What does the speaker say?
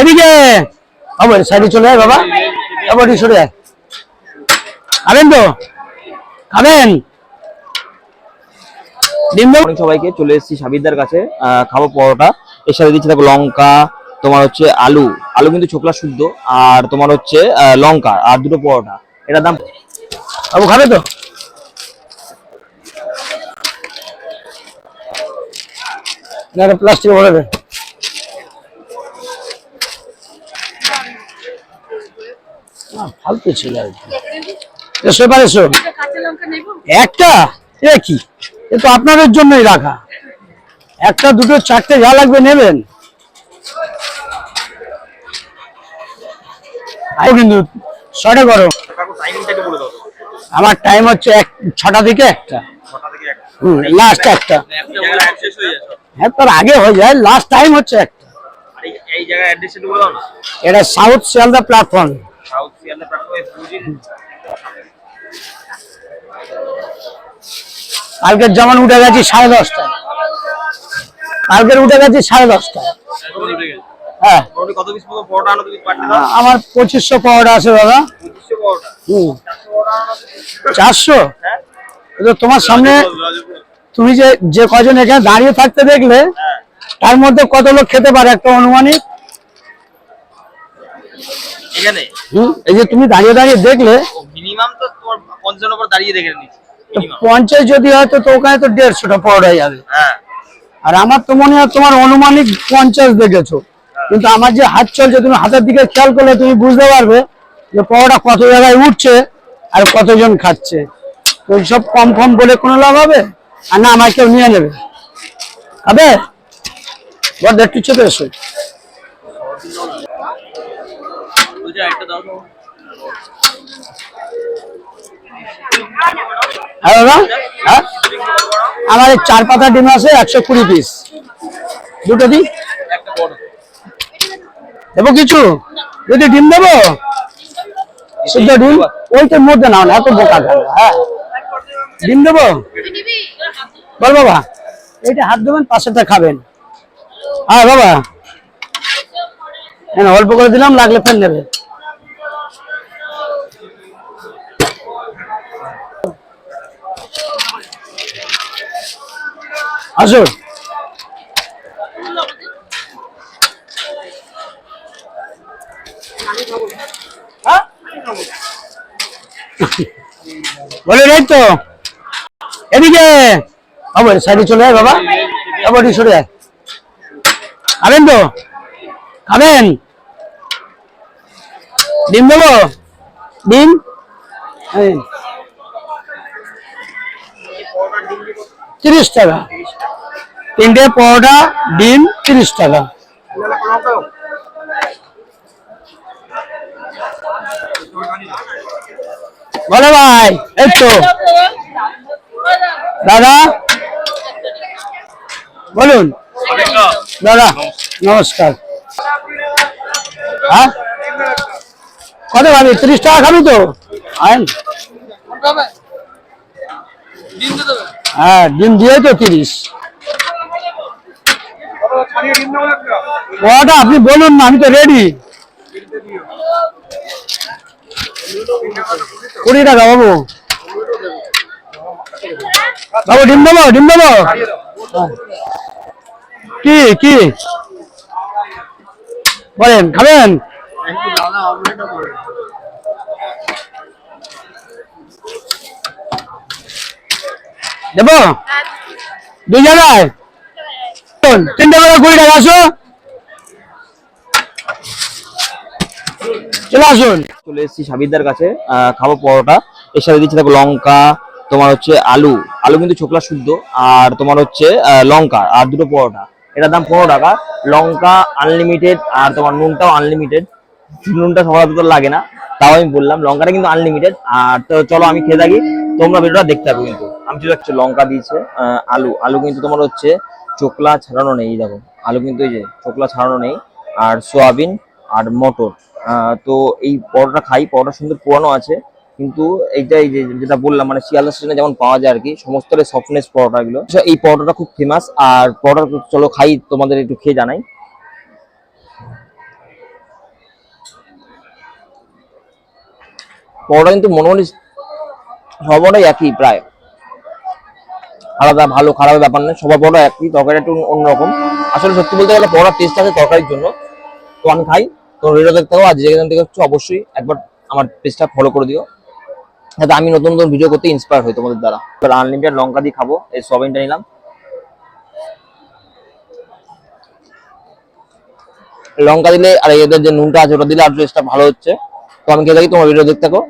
এদিকে। আবার সাইডে চলে যায় বাবা। আবার সরে যায় খাবেন তো? খাবেন? সবাইকে চলে এসেছি সাবিরদার কাছে। খাব পরোটা। এর সাথে দিচ্ছি দেখো লঙ্কা তোমার হচ্ছে আলু। আলু কিন্তু ছোকলা শুদ্ধ আর তোমার হচ্ছে লঙ্কা আর দুটো পরোটা। এটার দাম বাবু খাবে তো? প্লাস্টিক দে। না, ফালতু ছিল আর কি। এসো এবার এসো। একটা? এ কি? এ তো আপনাদের জন্যই রাখা। একটা দুটো চারটে যা লাগবে নেবেন। কিন্তু ছটা করো। আমার টাইম হচ্ছে এক ছটা থেকে একটা। হুম লাস্ট একটা। হ্যাঁ তার আগে হয়ে যায় লাস্ট টাইম হচ্ছে একটা। এটা south Sealdah platform south Sealdah প্ল্যাটফর্মে ফুজিন কালকের যেমন উঠে গেছি সাড়ে দশটায়। কালকের উঠে গেছি সাড়ে দশটায়। হ্যাঁ। ডে আমার পঁচিশশো পাওয়ার আছে দাদা। হুম। চারশো? হ্যাঁ তোমার সামনে তুমি যে যে কজন এখানে দাঁড়িয়ে থাকতে দেখলে হ্যাঁ তার মধ্যে কত লোক খেতে পারে একটা অনুমানিক এখানে? হুম, এই যে তুমি দাঁড়িয়ে দাঁড়িয়ে দেখলে মিনিমাম তো তোমার পঞ্চান্ন উপর দাঁড়িয়ে দেখে নিচ্ছি পঞ্চাশ যদি হয় তো তো ওখানে তো দেড়শোটা পাওয়া যাবে। হ্যাঁ। আর আমার তো মনে হয় তোমার অনুমানিক পঞ্চাশ দেখেছ। কিন্তু আমার যে হাত চলছে তুমি হাতের দিকে খেয়াল করলে তুমি বুঝতে পারবে যে পাওয়াটা কত জায়গায় উঠছে আর কতজন খাচ্ছে। তো সব কম কম বলে কোনো লাভ হবে? আর না আমার কেউ নিয়ে নেবে। হবে বড় একটু চেপে এসো। হ্যাঁ দাদা? হ্যাঁ? আমার এই চার পাতা ডিম আছে একশো কুড়ি পিস দুটো দিই? দেবো কিছু? যদি ডিম দেবো? শুদ্ধ ডিম? ওইটার মধ্যে নাও না এত বোকা হ্যাঁ। ডিম দেবো? বল বাবা। এইটা হাত দেবেন পাশেটা খাবেন। হ্যাঁ বাবা। অল্প করে দিলাম লাগলে ফের নেবে। আসো বলে এই তো। এদিকে। আবার সাইডে চলে যায় বাবা। আবার সরে যায় খাবেন তো? খাবেন? ডিম দেবো? ডিম? তিরিশ টাকা। তিনটে পরোটা ডিম তিরিশ টাকা। বলো ভাই এই তো। দাদা বলুন। দাদা নমস্কার। হ্যাঁ? কত খাবি তিরিশ টাকা খাবি তো? আইন। হ্যাঁ ডিম দিয়ে তো তিরিশ। ওটা আপনি বলুন না, আমি তো রেডি কুড়ি টাকা বাবু। বাবু, ডিম দেবো ডিম দেবো। কি কি? বলেন, খাবেন? দেবো? দুই জায়গায়? শোন, তিনটে করে কুড়ি টাকা আসো। চলে আসুন। চলে এসেছি সাবিরদার কাছে খাব পরোটা। এর সাথে দিচ্ছি দেখো লঙ্কা তোমার হচ্ছে আলু। আলু কিন্তু ছোকলা শুদ্ধ আর তোমার হচ্ছে লঙ্কা আর দুটো পরোটা। এটার দাম পনেরো টাকা। লঙ্কা আনলিমিটেড আর তোমার নুনটাও আনলিমিটেড নুনটা সবার তো লাগে না তাও আমি বললাম লঙ্কাটা কিন্তু আনলিমিটেড আর তো চলো আমি খেয়ে থাকি তোমরা ভিডিওটা দেখতে পাবে কিন্তু। আমি যাচ্ছি লঙ্কা দিয়েছে আলু। আলু কিন্তু তোমার হচ্ছে চোকলা ছাড়ানো নেই দেখো, আলু কিন্তু এই যে চোকলা ছাড়ানো নেই, আর সোয়াবিন আর মটর। তো এই পরোটা খাই, পরোটা সুন্দর পুরানো আছে, কিন্তু এইটা এই যেটা বললাম মানে শিয়ালদা স্টেশনে যেমন পাওয়া যায় আর কি সমস্ত সফটনেস পরোটাগুলো আচ্ছা, এই পরোটাটা খুব ফেমাস আর পরোটা চলো খাই, তোমাদের একটু খেয়ে জানাই। পরোটা কিন্তু মোটামুটি সবটাই একই প্রায়। আলাদা, ভালো, খারাপের ব্যাপার নেই সবার পরোটা একই তরকারি একটু অন্যরকম। আসলে সত্যি বলতে গেলে পরোটার টেস্ট আছে তরকারির জন্য। তো আমি খাই। তো ভিডিও দেখতে হবে আর যেখান থেকে হচ্ছে অবশ্যই একবার আমার পেজটা ফলো করে দিও। যাতে আমি নতুন নতুন ভিডিও করতে ইন্সপায়ার হই তোমাদের দ্বারা। এবার আনলিমিটেড লঙ্কা দিয়ে খাব। এই সয়াবিনটা নিলাম। লঙ্কা দিলে আর এদের যে নুনটা আছে ওটা দিলে আর টেস্টটা ভালো হচ্ছে। তো আমি খেয়ে থাকি, তোমার ভিডিও দেখতে থাকো।